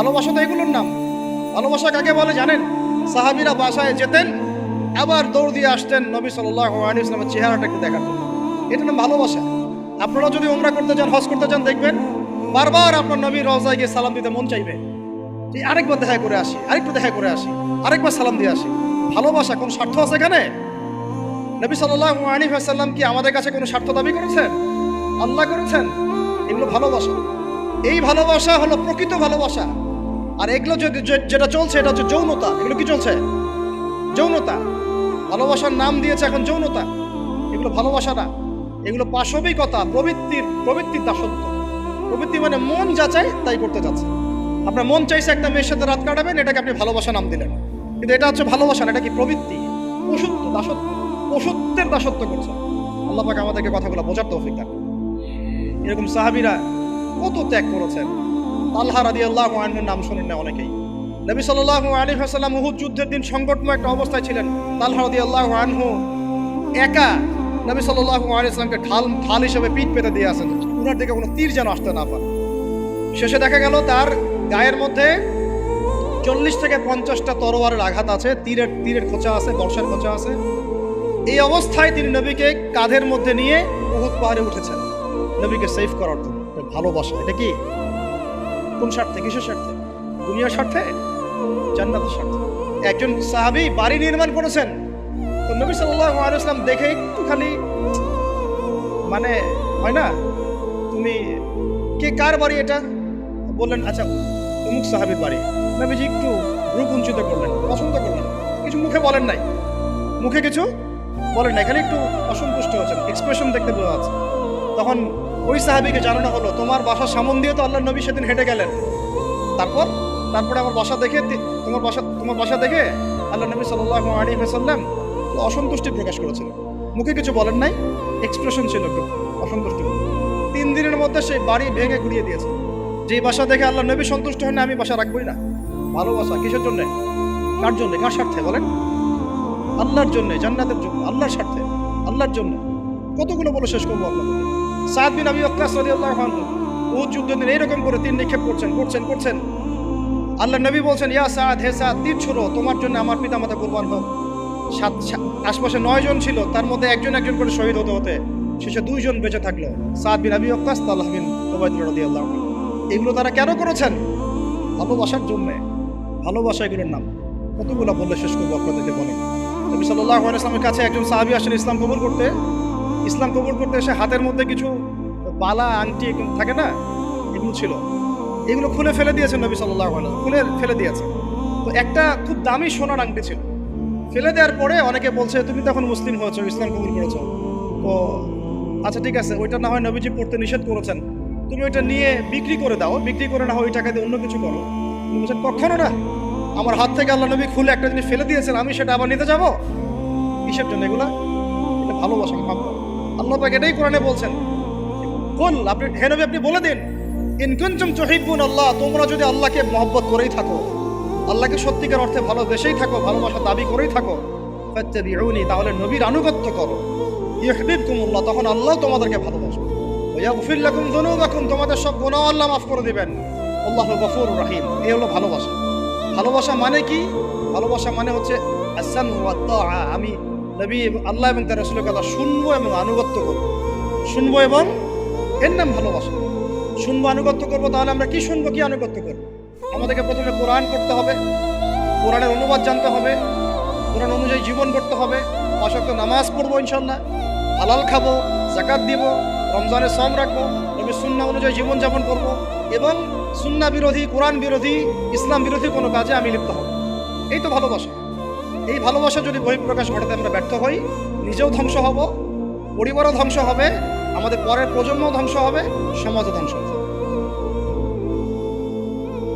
ভালোবাসা তো এগুলোর নাম। ভালোবাসা কাকে বলে জানেন? সাহাবিরা বাসায় যেতেন, আবার দৌড় দিয়ে আসতেন নবী সাল্লাহ চেহারাটা একটু দেখার জন্য। এটা নাম ভালোবাসা। আপনারা যদি ওমরা করতে চান, হজ করতে চান, দেখবেন বারবার আপনার নবীর রওজায় গিয়ে সালাম দিতে মন চাইবে। যে আরেকবার দেখা করে আসি, আরেকটু দেখা করে আসি, আরেকবার সালাম দিয়ে আসি। ভালোবাসা কোন স্বার্থ আছে এখানে? নবী সাল্লাহ সাল্লাম কি আমাদের কাছে কোনো স্বার্থ দাবি করেছেন? আল্লাহ করেছেন? এগুলো ভালোবাসা। এই ভালোবাসা হলো প্রকৃত ভালোবাসা। আর এগুলো যেটা চলছে, এটা হচ্ছে যৌনতা। এগুলো কি চলছে? যৌনতা। ভালোবাসার নাম দিয়েছে এখন যৌনতা। এগুলো ভালোবাসা না। এগুলো পাশবিকতা, প্রবৃত্তির প্রবৃত্তির দাসত্ব প্রবৃত্তি মানে মন যা চাই তাই করতে যাচ্ছে। আপনার মন চাইছে একটা মেয়ের সাথে রাত কাটাবেন, এটাকে আপনি ভালোবাসা নাম দিলেন। কিন্তু এটা হচ্ছে ভালোবাসা না, এটা কি প্রবৃত্তি? পশুত্ব, দাসত্ব। পশুত্বের দাসত্ব করছে। আল্লাহ আমাদেরকে কথাগুলো বোঝার তৌফিক দান এরকম সাহাবিরা কত ত্যাগ করেছেন। আল্লাহ রাদি আল্লাহ আনহুর নাম শোনেন না অনেকেই। নবী সাল্লাহ আলী হাসাল্লাম উহুদ যুদ্ধের দিন সংকটময় একটা অবস্থায় ছিলেন। তাল্লাহ রাদি আল্লাহ আনহু একা নবী সাল্লাহ আলী ইসলামকে ঢাল ঢাল হিসেবে পিঠ পেতে দিয়ে আসেন। উনার দিকে কোনো তীর যেন আসতে না পারে। শেষে দেখা গেল তার গায়ের মধ্যে চল্লিশ থেকে পঞ্চাশটা তরোয়ারের আঘাত আছে। তীরের তীরের খোঁচা আছে, বর্ষার খোঁচা আছে। এই অবস্থায় তিনি নবীকে কাঁধের মধ্যে নিয়ে উহুদ পাহাড়ে উঠেছেন। নবীকে সেফ করার জন্য। ভালোবাসা, এটা কি? কোন স্বার্থে? কিসের স্বার্থে? দুনিয়ার স্বার্থে? জান্নাতের স্বার্থে? একজন সাহাবী বাড়ি নির্মাণ করেছেন। তো নবী সাল্লাল্লাহু আলাইহি ওয়াসাল্লাম দেখে একটু খালি মানে হয় না? তুমি কে কার বাড়ি এটা? বললেন আচ্ছা অমুক সাহাবীর বাড়ি। নবীজি একটু রূপঞ্চিত করলেন পছন্দ করলেন। কিছু মুখে বলেন নাই। মুখে কিছু বলেন নাই, খালি একটু অসন্তুষ্ট হচ্ছেন এক্সপ্রেশন দেখতে পাওয়া যাচ্ছে। তখন ওই সাহাবিকে জানানো হলো, তোমার বাসার সামন দিয়ে তো আল্লাহ নবী সেদিন হেঁটে গেলেন। তারপর? তারপরে আমার বাসা দেখে তোমার বাসা তোমার বাসা দেখে আল্লাহ নবী সাল্লাহ আলী সাল্লাম অসন্তুষ্টি প্রকাশ করেছিল মুখে কিছু বলেন নাই এক্সপ্রেশন ছিল একটু অসন্তুষ্টি। তিন দিনের মধ্যে সেই বাড়ি ভেঙে ঘুরিয়ে দিয়েছে। যে বাসা দেখে আল্লাহ নবী সন্তুষ্ট হয় না আমি বাসা রাখবই না। ভালোবাসা কিসের জন্যে? কার জন্যে? কার স্বার্থে বলেন? আল্লাহর জন্যে, জান্নাতের জন্য। আল্লাহর স্বার্থে। আল্লাহর জন্য। কতগুলো বলে শেষ করব আপনাদের সাদ বিন আবি ওয়াক্কাস রাদিয়াল্লাহু আনহু যুদ্ধের দিন এইরকম করে তিন নিক্ষেপ করছেন করছেন করছেন। আল্লাহ নবী বলছেন, ইয়া সাদ, হে সাদ, তীর ছুড়ো, তোমার জন্য আমার পিতা মাতা কুরবান হোক। সাত আশপাশে নয় জন ছিল, তার মধ্যে একজন একজন করে শহীদ হতে হতে শেষে দুইজন বেঁচে থাকল, সাদ বিন আবি ওয়াক্কাস তাল্লাহ বিন রাদিয়াল্লাহু আনহু। এগুলো তারা কেন করেছেন? ভালোবাসার জন্যে। ভালোবাসা এগুলোর নাম। কতগুলো বললে শেষ করব আপনাদেরকে বলেন নবী সাল্লাহ ইসলামের কাছে একজন সাহাবি আসেন ইসলাম কবুল করতে। ইসলাম কবুল করতে এসে হাতের মধ্যে কিছু বালা আংটি থাকে না, এগুলো ছিল। এগুলো খুলে ফেলে দিয়েছেন নবী সাল্লাহ খুলে ফেলে দিয়েছে। তো একটা খুব দামি সোনার আংটি ছিল। ফেলে দেওয়ার পরে অনেকে বলছে, তুমি তখন মুসলিম হয়েছো, ইসলাম কবুল করেছ। তো আচ্ছা ঠিক আছে, ওইটা না হয় নবীজি পড়তে নিষেধ করেছেন। তুমি ওইটা নিয়ে বিক্রি করে দাও, বিক্রি করে না হয় ওই টাকা দিয়ে অন্য কিছু করো। তুমি বলছেন কখনো না। আমার হাত থেকে আল্লাহ নবী খুলে একটা জিনিস ফেলে দিয়েছেন, আমি সেটা আবার নিতে যাব? কিসের জন্য এগুলা? এটা ভালোবাসা আল্লাহ পাক এটাই কোরআনে বলছেন। বল আপনি, হে আপনি বলে দিন। ইনকুনতুম তুহিব্বুন আল্লাহ, তোমরা যদি আল্লাহকে মহব্বত করেই থাকো, আল্লাহকে সত্যিকার অর্থে ভালোবেসেই থাকো, ভালোবাসা দাবি করেই থাকো, ফাত্তাবিউনি, তাহলে নবীর আনুগত্য করো। ইউহিব্বুকুমুল্লাহ, তখন আল্লাহ তোমাদেরকে ভালোবাসবে। ওয়াগফির লাকুম যুনুবাকুম, তোমাদের সব গুনাহ আল্লাহ মাফ করে দিবেন। আল্লাহু গফুরুর রহিম, এই হলো ভালোবাসা। ভালোবাসা মানে কি? ভালোবাসা মানে হচ্ছে আসান ওয়া আমি নবী আল্লাহ এবং তার রাসূলের কথা শুনব এবং আনুগত্য করব। শুনব এবং এর নাম ভালোবাসা। শুনব, আনুগত্য করব, তাহলে আমরা কি শুনব, কি আনুগত্য করব? আমাদেরকে প্রথমে কোরআন করতে হবে, কোরআনের অনুবাদ জানতে হবে, কোরআন অনুযায়ী জীবন করতে হবে অসক্ত নামাজ পড়ব ইনশাল্লাহ হালাল খাব জাকাত দিব রমজানের সম রাখব নবী সুন্না অনুযায়ী জীবনযাপন করব এবং সুন্না বিরোধী, কোরআন বিরোধী, ইসলাম বিরোধী কোনো কাজে আমি লিপ্ত হব এই তো ভালোবাসা। এই ভালোবাসা যদি বহিঃপ্রকাশ ঘটাতে আমরা ব্যর্থ হই, নিজেও ধ্বংস হব, পরিবারও ধ্বংস হবে, আমাদের পরের প্রজন্মও ধ্বংস হবে, সমাজও ধ্বংস হবে।